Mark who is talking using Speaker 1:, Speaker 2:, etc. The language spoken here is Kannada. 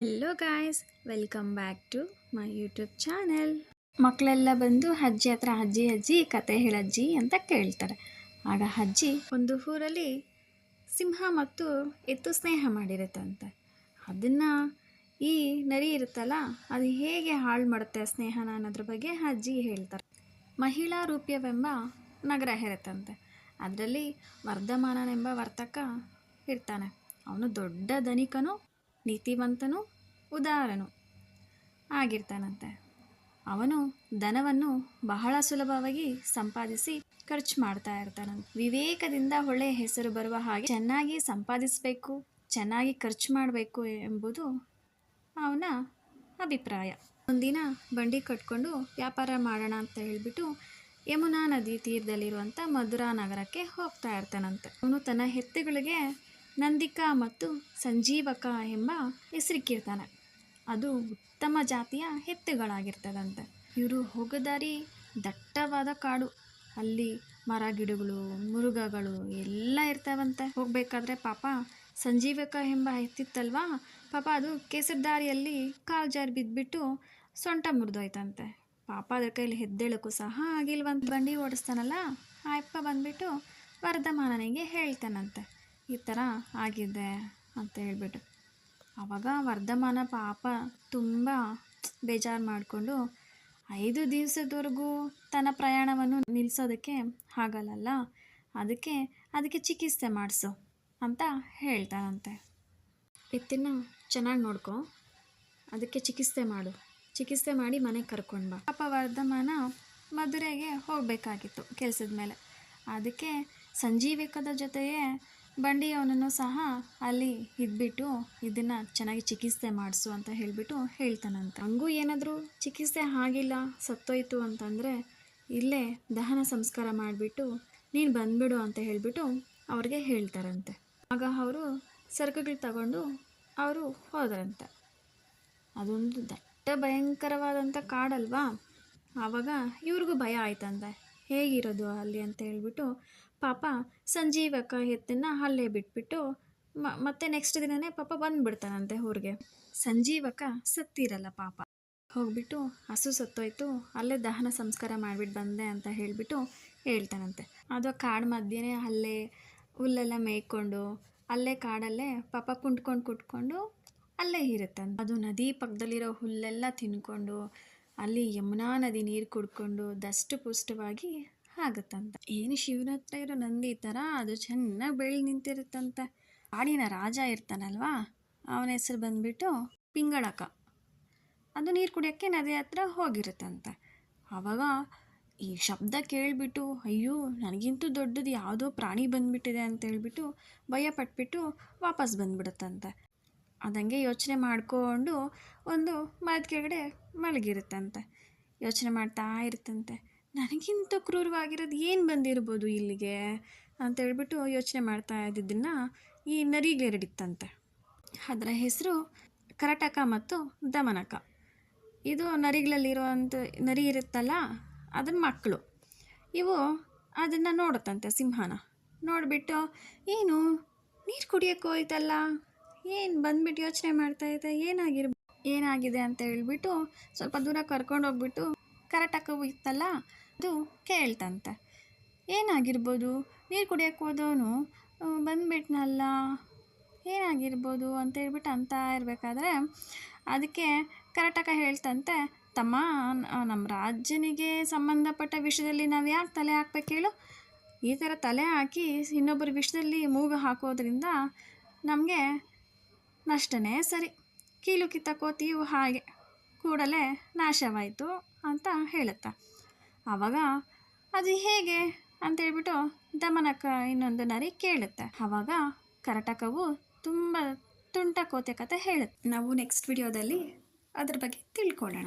Speaker 1: Hello guys welcome back to my YouTube channel ಮಕ್ಕಳೆಲ್ಲ ಬಂದು ಅಜ್ಜಿ ಹತ್ರ, ಅಜ್ಜಿ ಅಜ್ಜಿ, ಕತೆ ಹೇಳಜ್ಜಿ ಅಂತ ಕೇಳ್ತಾರೆ. ಆಗ ಅಜ್ಜಿ ಒಂದು ಊರಲ್ಲಿ ಸಿಂಹ ಮತ್ತು ಎತ್ತು ಸ್ನೇಹ ಮಾಡಿರುತ್ತಂತೆ ಅದನ್ನು ಈ ನರಿ ಇರುತ್ತಲ್ಲ, ಅದು ಹೇಗೆ ಹಾಳು ಮಾಡುತ್ತೆ ಸ್ನೇಹನ ಅನ್ನೋದ್ರ ಬಗ್ಗೆ ಅಜ್ಜಿ ಹೇಳ್ತಾರೆ. ಮಹಿಳಾ ರೂಪ್ಯವೆಂಬ ನಗರ ಇರುತ್ತಂತೆ ಅದರಲ್ಲಿ ವರ್ಧಮಾನನೆಂಬ ವರ್ತಕ ಇರ್ತಾನೆ. ಅವನು ದೊಡ್ಡ ಧನಿಕನು ನೀತಿವಂತನು ಉದಾರನು ಆಗಿರ್ತಾನಂತೆ. ಅವನು ಧನವನ್ನು ಬಹಳ ಸುಲಭವಾಗಿ ಸಂಪಾದಿಸಿ ಖರ್ಚು ಮಾಡ್ತಾ ಇರ್ತಾನಂತೆ. ವಿವೇಕದಿಂದ ಒಳ್ಳೆಯ ಹೆಸರು ಬರುವ ಹಾಗೆ ಚೆನ್ನಾಗಿ ಸಂಪಾದಿಸಬೇಕು, ಚೆನ್ನಾಗಿ ಖರ್ಚು ಮಾಡಬೇಕು ಎಂಬುದು ಅವನ ಅಭಿಪ್ರಾಯ. ಒಂದಿನ ಬಂಡಿ ಕಟ್ಕೊಂಡು ವ್ಯಾಪಾರ ಮಾಡೋಣ ಅಂತ ಹೇಳಿಬಿಟ್ಟು ಯಮುನಾ ನದಿ ತೀರದಲ್ಲಿರುವಂಥ ಮಧುರಾ ನಗರಕ್ಕೆ ಹೋಗ್ತಾ ಇರ್ತಾನಂತೆ. ಅವನು ತನ್ನ ಹೆತ್ತುಗಳಿಗೆ ನಂದಿಕಾ ಮತ್ತು ಸಂಜೀವಕ ಎಂಬ ಹೆಸರಿಕ್ಕಿರ್ತಾನೆ ಅದು ಉತ್ತಮ ಜಾತಿಯ ಎತ್ತುಗಳಾಗಿರ್ತದಂತೆ ಇವರು ಹೋಗದಾರಿ ದಟ್ಟವಾದ ಕಾಡು. ಅಲ್ಲಿ ಮರ ಗಿಡಗಳು ಮುರುಘಗಳು ಎಲ್ಲ ಇರ್ತಾವಂತೆ. ಹೋಗಬೇಕಾದ್ರೆ ಪಾಪ ಸಂಜೀವಕ ಎಂಬ ಎತ್ತಿತ್ತಲ್ವಾ ಪಾಪ ಅದು ಕೆಸರು ದಾರಿಯಲ್ಲಿ ಕಾಲು ಜಾರಿ ಬಿದ್ದುಬಿಟ್ಟು ಸೊಂಟ ಮುರಿದೋಯ್ತಂತೆ. ಪಾಪ ಅದ್ರ ಕೈಲಿ ಹೆದ್ದೇಳಕ್ಕೂ ಸಹ ಆಗಿಲ್ವಂತ. ಬಂಡಿ ಓಡಿಸ್ತಾನಲ್ಲ? ಆ ಅಪ್ಪ ಬಂದ್ಬಿಟ್ಟು ವರ್ಧಮಾನನಿಗೆ ಹೇಳ್ತಾನಂತೆ. ಈ ಥರ ಆಗಿದೆ ಅಂತ ಹೇಳ್ಬಿಟ್ಟು. ಆವಾಗ ವರ್ಧಮಾನ ಪಾಪ ತುಂಬ ಬೇಜಾರು ಮಾಡಿಕೊಂಡು ಐದು ದಿವಸದವರೆಗೂ ತನ್ನ ಪ್ರಯಾಣವನ್ನು ನಿಲ್ಲಿಸೋದಕ್ಕೆ ಆಗಲ್ಲಲ್ಲ? ಅದಕ್ಕೆ ಅದಕ್ಕೆ ಚಿಕಿತ್ಸೆ ಮಾಡಿಸು ಅಂತ ಹೇಳ್ತಾರಂತೆ. ಇತ್ತಿನ ಚೆನ್ನಾಗಿ ನೋಡ್ಕೊ. ಅದಕ್ಕೆ ಚಿಕಿತ್ಸೆ ಮಾಡು. ಚಿಕಿತ್ಸೆ ಮಾಡಿ ಮನೆಗೆ ಕರ್ಕೊಂಡು ಬಾ. ಪಾಪ ವರ್ಧಮಾನ ಮಧುರೆಗೆ ಹೋಗಬೇಕಾಗಿತ್ತು ಕೆಲಸದ ಮೇಲೆ. ಅದಕ್ಕೆ ಸಂಜೀವಿಕದ ಜೊತೆಗೆ ಬಂಡಿಯವನನ್ನು ಸಹ ಅಲ್ಲಿ ಇದ್ಬಿಟ್ಟು ಇದನ್ನು ಚೆನ್ನಾಗಿ ಚಿಕಿತ್ಸೆ ಮಾಡಿಸು ಅಂತ ಹೇಳಿಬಿಟ್ಟು ಹೇಳ್ತಾನಂತೆ. ಹಂಗೂ ಏನಾದರೂ ಚಿಕಿತ್ಸೆ ಆಗಿಲ್ಲ, ಸತ್ತೋಯ್ತು ಅಂತಂದರೆ ಇಲ್ಲೇ ದಹನ ಸಂಸ್ಕಾರ ಮಾಡಿಬಿಟ್ಟು ನೀನು ಬಂದ್ಬಿಡು ಅಂತ ಹೇಳಿಬಿಟ್ಟು ಅವ್ರಿಗೆ ಹೇಳ್ತಾರಂತೆ. ಆಗ ಅವರು ಸರಕುಗಳು ತಗೊಂಡು ಅವರು ಹೋದರಂತೆ. ಅದೊಂದು ದಟ್ಟ ಭಯಂಕರವಾದಂಥ ಕಾಡಲ್ವಾ? ಆವಾಗ ಇವ್ರಿಗೂ ಭಯ ಆಯ್ತಂತೆ. ಹೇಗಿರೋದು ಅಲ್ಲಿ ಅಂತ ಹೇಳ್ಬಿಟ್ಟು ಪಾಪ ಸಂಜೀವಕ ಎತ್ತನ್ನ ಅಲ್ಲೇ ಬಿಟ್ಬಿಟ್ಟು ಮ, ಮತ್ತೆ ನೆಕ್ಸ್ಟ್ ದಿನನೇ ಪಾಪ ಬಂದ್ಬಿಡ್ತಾನಂತೆ ಊರಿಗೆ. ಸಂಜೀವಕ ಸತ್ತಿರಲ್ಲ ಪಾಪ. ಹೋಗ್ಬಿಟ್ಟು ಹಸು ಸತ್ತೋಯ್ತು, ಅಲ್ಲೇ ದಹನ ಸಂಸ್ಕಾರ ಮಾಡಿಬಿಟ್ಟು ಬಂದೆ ಅಂತ ಹೇಳಿಬಿಟ್ಟು ಹೇಳ್ತಾನಂತೆ. ಅದು ಕಾಡು ಮಧ್ಯೆ ಅಲ್ಲೇ ಹುಲ್ಲೆಲ್ಲ ಮೇಯ್ಕೊಂಡು, ಅಲ್ಲೇ ಕಾಡಲ್ಲೇ ಪಾಪ ಕುಂಟ್ಕೊಂಡು ಕುಟ್ಕೊಂಡು ಅಲ್ಲೇ ಇರುತ್ತೆ ಅದು ನದಿ ಪಕ್ಕದಲ್ಲಿರೋ ಹುಲ್ಲೆಲ್ಲ ತಿನ್ಕೊಂಡು, ಅಲ್ಲಿ ಯಮುನಾ ನದಿ ನೀರು ಕುಡ್ಕೊಂಡು, ದಷ್ಟು ಪುಷ್ಟವಾಗಿ ಆಗುತ್ತಂತ. ಏನು ಶಿವನ ಹತ್ರ ಇರೋ ನಂದಿ ಥರ ಅದು ಚೆನ್ನಾಗಿ ಬೆಳಿ ನಿಂತಿರುತ್ತಂತೆ. ಆಡಿನ ರಾಜ ಇರ್ತಾನಲ್ವಾ? ಅವನ ಹೆಸರು ಬಂದ್ಬಿಟ್ಟು ಪಿಂಗಳಕ. ಅದು ನೀರು ಕುಡಿಯೋಕ್ಕೆ ನದಿ ಹತ್ರ ಹೋಗಿರುತ್ತಂತೆ. ಆವಾಗ ಈ ಶಬ್ದ ಕೇಳಿಬಿಟ್ಟು, ಅಯ್ಯೋ, ನನಗಿಂತೂ ದೊಡ್ಡದು ಯಾವುದೋ ಪ್ರಾಣಿ ಬಂದುಬಿಟ್ಟಿದೆ ಅಂತ ಹೇಳ್ಬಿಟ್ಟು ಭಯ ಪಟ್ಬಿಟ್ಟು ವಾಪಸ್ ಬಂದ್ಬಿಡುತ್ತಂತೆ. ಅದಂಗೆ ಯೋಚನೆ ಮಾಡಿಕೊಂಡು ಒಂದು ಮರದ ಕೆಳಗಡೆ ಮಲಗಿರುತ್ತಂತೆ. ಯೋಚನೆ ಮಾಡ್ತಾ ಇರುತ್ತಂತೆ. ನನಗಿಂತ ಕ್ರೂರವಾಗಿರೋದು ಏನು ಬಂದಿರ್ಬೋದು ಇಲ್ಲಿಗೆ? ಅಂತ ಹೇಳ್ಬಿಟ್ಟು ಯೋಚನೆ ಮಾಡ್ತಾ ಇದ್ದಿದ್ದನ್ನು ಈ ನರಿಗೆರಡಿತ್ತಂತೆ ಅದರ ಹೆಸರು ಕರಟಕ ಮತ್ತು ದಮನಕ. ಇದು ನರಿಗಳಲ್ಲಿರುವಂಥ ನರಿ ಇರುತ್ತಲ್ಲ, ಅದರ ಮಕ್ಕಳು ಇವು ಅದನ್ನು ನೋಡುತ್ತಂತೆ ಸಿಂಹನ. ನೋಡಿಬಿಟ್ಟು, ಏನು? ನೀರು ಕುಡಿಯೋಕ್ಕೆ ಹೋಯ್ತಲ್ಲ? ಏನು ಬಂದ್ಬಿಟ್ಟು ಯೋಚನೆ ಮಾಡ್ತಾಯಿದ್ದೆ ಏನಾಗಿರ್ಬೋದು ಏನಾಗಿದೆ ಅಂತ ಹೇಳ್ಬಿಟ್ಟು ಸ್ವಲ್ಪ ದೂರ ಕರ್ಕೊಂಡು ಹೋಗ್ಬಿಟ್ಟು ಕರಟಕವು ಇತ್ತಲ್ಲ, ಅದು ಕೇಳ್ತಂತೆ. ಏನಾಗಿರ್ಬೋದು? ನೀರು ಕುಡಿಯೋಕ್ಕೆ ಹೋದವನು ಬಂದ್ಬಿಟ್ನಲ್ಲ. ಏನಾಗಿರ್ಬೋದು ಅಂತ ಹೇಳ್ಬಿಟ್ಟು ಅಂತ ಇರಬೇಕಾದ್ರೆ, ಅದಕ್ಕೆ ಕರಟಕ ಹೇಳ್ತಂತೆ, ತಮ್ಮ ನಮ್ಮ ರಾಜ್ಯನಿಗೆ ಸಂಬಂಧಪಟ್ಟ ವಿಷಯದಲ್ಲಿ ನಾವು ಯಾಕೆ ತಲೆ ಹಾಕ್ಬೇಕು ಹೇಳು? ಈ ಥರ ತಲೆ ಹಾಕಿ ಇನ್ನೊಬ್ಬರ ವಿಷಯದಲ್ಲಿ ಮೂಗು ಹಾಕೋದ್ರಿಂದ ನಮಗೆ ನಷ್ಟನೇ ಸರಿ. ಕೀಲು ಕಿತ್ತಕೋತೀವು ಹಾಗೆ. ಕೂಡಲೇ ನಾಶವಾಯಿತು ಅಂತ ಹೇಳುತ್ತಾ. ಆವಾಗ ಅದು ಹೇಗೆ? ಅಂತೇಳ್ಬಿಟ್ಟು ದಮನಕ ಇನ್ನೊಂದು ನರಿ ಕೇಳುತ್ತೆ. ಆವಾಗ ಕರಟಕವು ತುಂಬ ತುಂಟ ಕೋತೆ ಕತೆ ಹೇಳುತ್ತೆ. ನಾವು ನೆಕ್ಸ್ಟ್ ವಿಡಿಯೋದಲ್ಲಿ ಅದ್ರ ಬಗ್ಗೆ ತಿಳ್ಕೊಳ್ಳೋಣ.